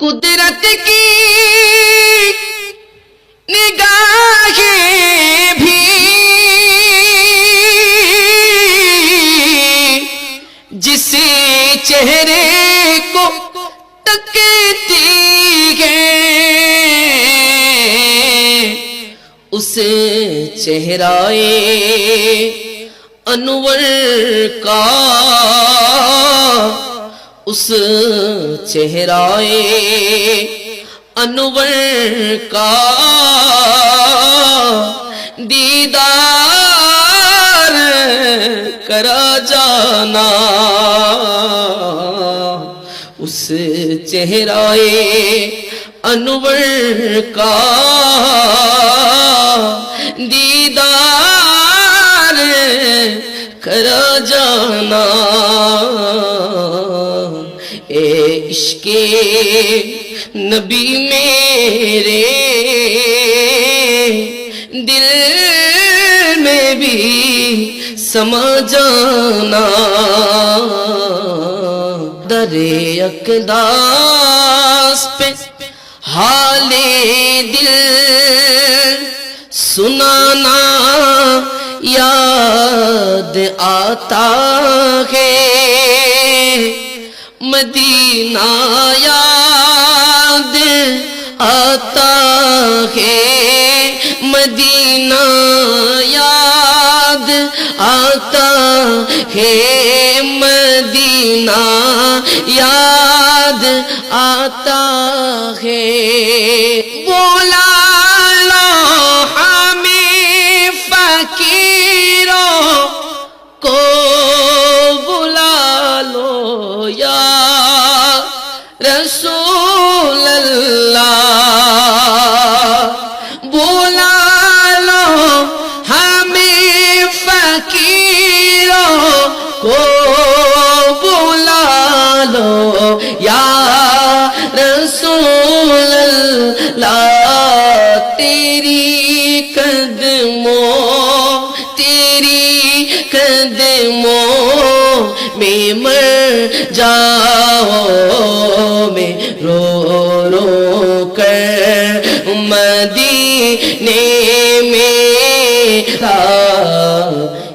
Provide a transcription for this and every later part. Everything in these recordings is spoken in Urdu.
قدرت کی نگاہیں بھی جسے چہرے کو تکتی ہے اسے چہرائے انور کا اس چہرائے انور کا دیدار کرا جانا اس چہرائے انور کا دیدار کرا جانا عشق نبی میرے دل میں بھی سما جانا در اقداس پہ حال دل سنانا یاد آتا ہے مدینہ یاد آتا ہے۔ مدینہ یاد آتا ہے۔ مدینہ یاد آتا ہے۔ بولا فقیروں کو بلا لو یا رسول اللہ، تیری قدموں تیری قدموں میں مر جاؤ، میں رو رو کر مدینے میں لا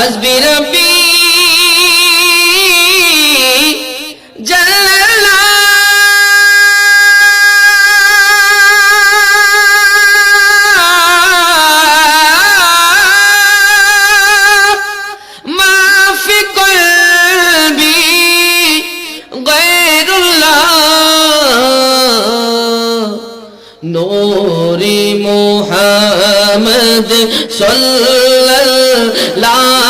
حسب ربی جل ما في قلبي غير الله نور محمد صلی اللہ